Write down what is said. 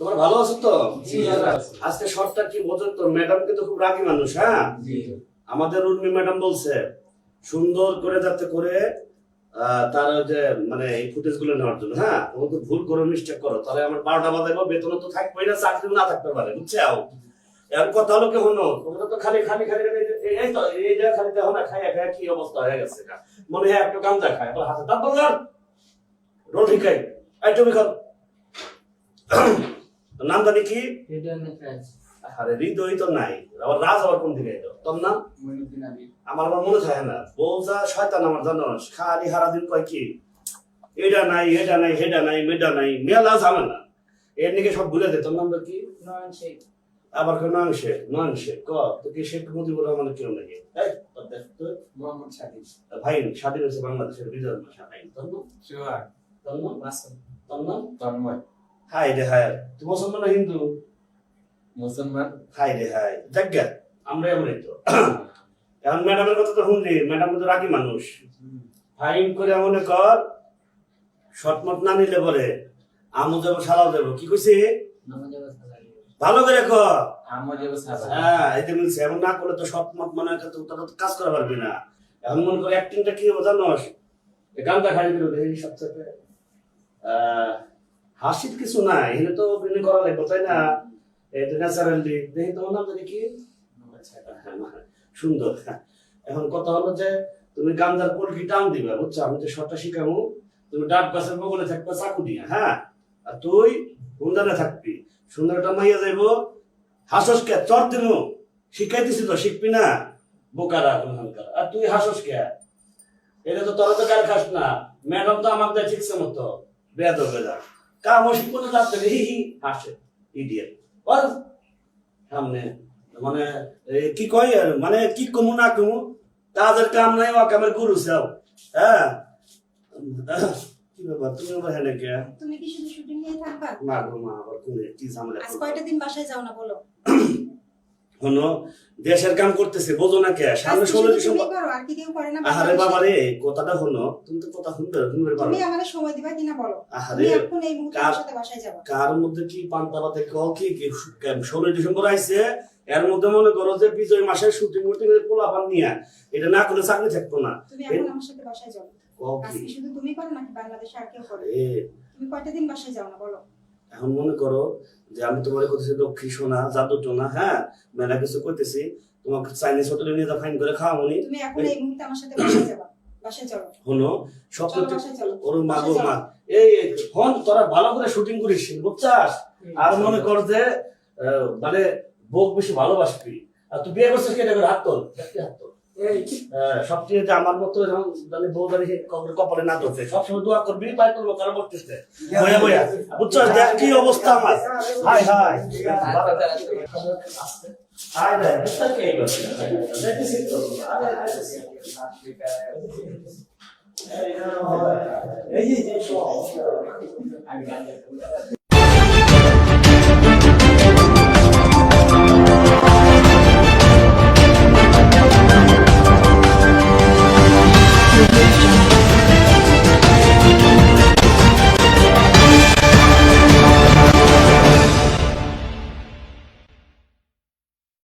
তোমার ভালো আছো তো? আজকে শর্টটা কি বোঝেন তো? ম্যাডাম কিন্তু খুব রাগী মানুষ হ্যাঁ? আমাদের উর্মি ম্যাডাম বলছে সুন্দর করে যাতে করে তার যে মানে এই ফুটেজগুলো নেওয়ার জন্য হ্যাঁ? তুমি তো ভুল করে মিস্টেক করো। তাহলে আমার বারোটা বাজাবো বেতন তো থাকবেই না চাকরি না থাকতে পারে বুঝছে? এখন কথা হলো কি হলো তোমরা তো খালি খালি খালি এই- তো এই যে খালি দেখো না খাইয়া খাইয়া কি অবস্থা হয়ে গেছে মনে হয় একটু গাঞ্জা খায় আবার হাতে তারপর ঠিক খাই এই তুমি খাও। নাম জানি কি? আরে হৃদয় তো নাই। আবার রাজ আবার কোন দিকে এলো তোর নাম? আমার। আবার মনে থাকে না। বউজা শয়তান আমার জানোস খালি হারা দিন কয় কি? এটা নাই এটা নাই হেডা নাই মেডা নাই মেলা ঝামেলা। এর নিকে সব ভুলে দে তোর নামটা কি? নয়ন শেখ। আবার কেন নংশে নংশে ক? তো কি শেখ মুজিবুর রহমানের কেউ নাকি? মোহাম্মদ সাদিক ভাই স্বাধীন হয়েছে বাংলাদেশের বিজয় ভাষা। ভাই তোর নাম? তন্ময়। হাই রে হাই তুই মুসলমান না হিন্দু? মুসলমান। হাই রে হাই দেখ গে, আমরা এমনই তো। এখন ম্যাডামের কথা তো শুনলি ম্যাডাম তো রাগি মানুষ। ফাইন করে মনে কর শর্টমট না নিলে বলে আমু যাব সালাও যাব কি কইছি? ভালো করে সাদা হ্যাঁ এতে মিলছে এমন না করলে তো শর্টমট মনে হয় তো তোরা তো কাজ করা পারবি না। এখন মনে কর অ্যাক্টিংটা কি হবে জানোস? এই গানটা খাই দিল দেখি সবচেয়ে হাসির কিছু নাই এখানে তো অভিনয় করা লাগবে তাই না? এটা ন্যাচারালি দেখি তোমার নাম জানি কি? হ্যাঁ, সুন্দর। এখন কথা হলো যে তুমি গান্ধার কলকি টান দিবে বুঝছ? আমি তো শর্টটা শিখাবো তুমি ডাব গাছের বগলে থাকবে চাকু দিয়ে হ্যাঁ? আর তুই হুন্দারে থাকবি। সুন্দরটা মাইয়া যাইব। হাসস কে? চর দিমু। শিখাই দিছি তো শিখবি না? বোকারা কোনখানকার আর তুই হাসস কে? এটা তো তোরা তো গাল খাস না। ম্যাডাম তো আমাকে ঠিকছে মতো। বেদ কাম শিখব না তার হি হি হাসে ইডিয়েট আর সামনে মানে কি আর, মানে কি কমু না কমু তাদের কাম নাই ও কামের গুরু সাও। হ্যাঁ? কি ব্যাপার? তুমি আবার হ্যাঁ কে? তুমি কি শুধু শুটিং নিয়ে থাকবা? মা গো মা আবার কোনে? কি ঝামেলা আজ? কয়টা দিন বাসায় যাও না বলো? দেশের কাম করতেছে বোঝো না কে? সামনে আজকে ষোলো ডিসেম্বর করো আহারে বাবা রে কথাটা হলো তুমি তো কথা শুনবে পারো তুমি আমাদের সময় দিবা কিনা বলো? আহারে এখন এই মুহূর্তে আমার সাথে বাসায় যাবা। কার মধ্যে কি পান্তাবাতে কল কি কি ষোলোই ডিসেম্বর আইছে এর মধ্যে মনে করো যে বিজয় মাসের শুটিং মুটিং এর পোলাপান নিয়ে এটা না করলে চাকরি থাকতো না। তুমি এখন আমার সাথে বাসায় যাও। কল কি? কি শুধু তুমি করো নাকি বাংলাদেশে আর কেউ করে তুমি কয়টা দিন বাসায় যাও না বলো? এখন মনে করো যে আমি তোমার করতেছি লক্ষ্মী সোনা জাদু টোনা হ্যাঁ? মেলা কিছু করতেছি তোমাকে চাইনিজ হোটেলে নিয়ে যা ফাইন করে খাওয়ামনি তুমি এখন এই মুহূর্তে আমার সাথে বাসায় যাবা। বাসায় চলো। হলো? সব ওর মা গো মা। এই ফোন তোরা ভালো করে শুটিং করিস বুঝছাস? আর মনে কর যে আহ, মানে বউক বেশি ভালোবাসবি। আর তুই বিয়ে করছিস কেটে হাত তোল হাত তোল। সবচেয়ে যে আমার মতো এরকম মানে বউ দাঁড়ি কপালে না ধরছে সবসময় দোয়া করবি পাই করব কারও বলতেছে। বয়া বয়া বুঝছস দেখ কি অবস্থা আমার? হাই হাই এই যে